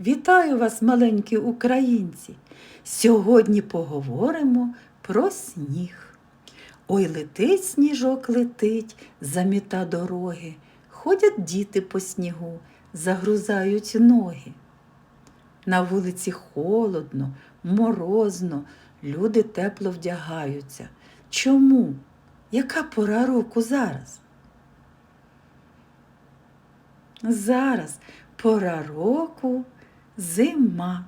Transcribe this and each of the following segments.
Вітаю вас, маленькі українці! Сьогодні поговоримо про сніг. Ой, летить сніжок летить, заміта дороги. Ходять діти по снігу, загрузають ноги. На вулиці холодно, морозно, люди тепло вдягаються. Чому? Яка пора року зараз? Зараз пора року зима.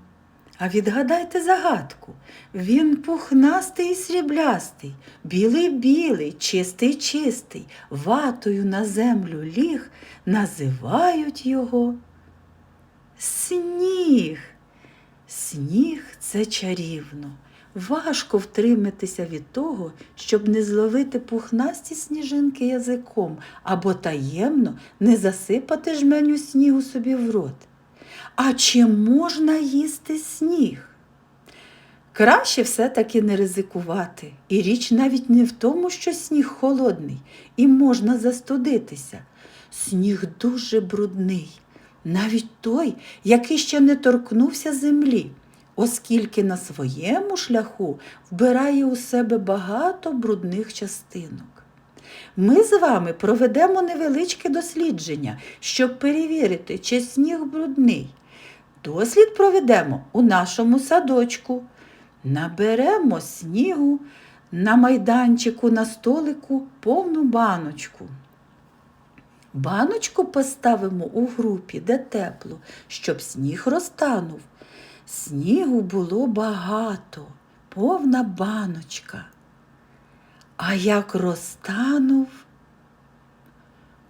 А відгадайте загадку. Він пухнастий і сріблястий, білий-білий, чистий-чистий, ватою на землю ліг, називають його сніг. Сніг це чарівно. Важко втриматися від того, щоб не зловити пухнасті сніжинки язиком або таємно не засипати жменю снігу собі в рот. А чи можна їсти сніг? Краще все-таки не ризикувати. І річ навіть не в тому, що сніг холодний і можна застудитися. Сніг дуже брудний, навіть той, який ще не торкнувся землі, оскільки на своєму шляху вбирає у себе багато брудних частинок. Ми з вами проведемо невеличке дослідження, щоб перевірити, чи сніг брудний. Дослід проведемо у нашому садочку. Наберемо снігу на майданчику на столику повну баночку. Баночку поставимо у групі, де тепло, щоб сніг розтанув. Снігу було багато, повна баночка. А як розтанув,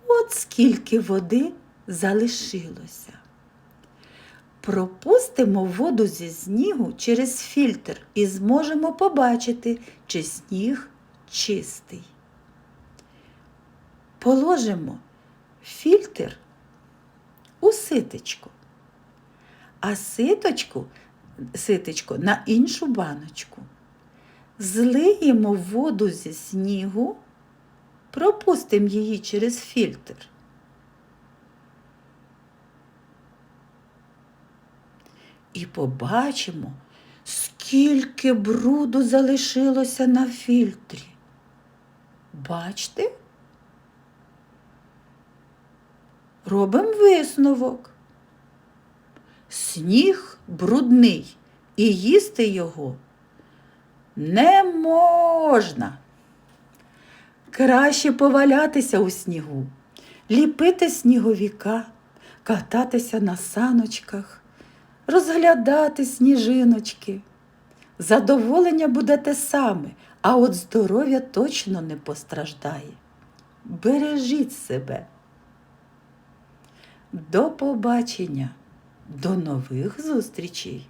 от скільки води залишилося. Пропустимо воду зі снігу через фільтр і зможемо побачити, чи сніг чистий. Положимо фільтр у ситечко, а ситочку, ситечко на іншу баночку. Злиємо воду зі снігу, пропустимо її через фільтр. І побачимо, скільки бруду залишилося на фільтрі. Бачите? Робимо висновок. Сніг брудний, і їсти його не можна. Краще повалятися у снігу, ліпити сніговіка, кататися на саночках, розглядати сніжиночки. Задоволення буде те саме, а от здоров'я точно не постраждає. Бережіть себе. До побачення, до нових зустрічей!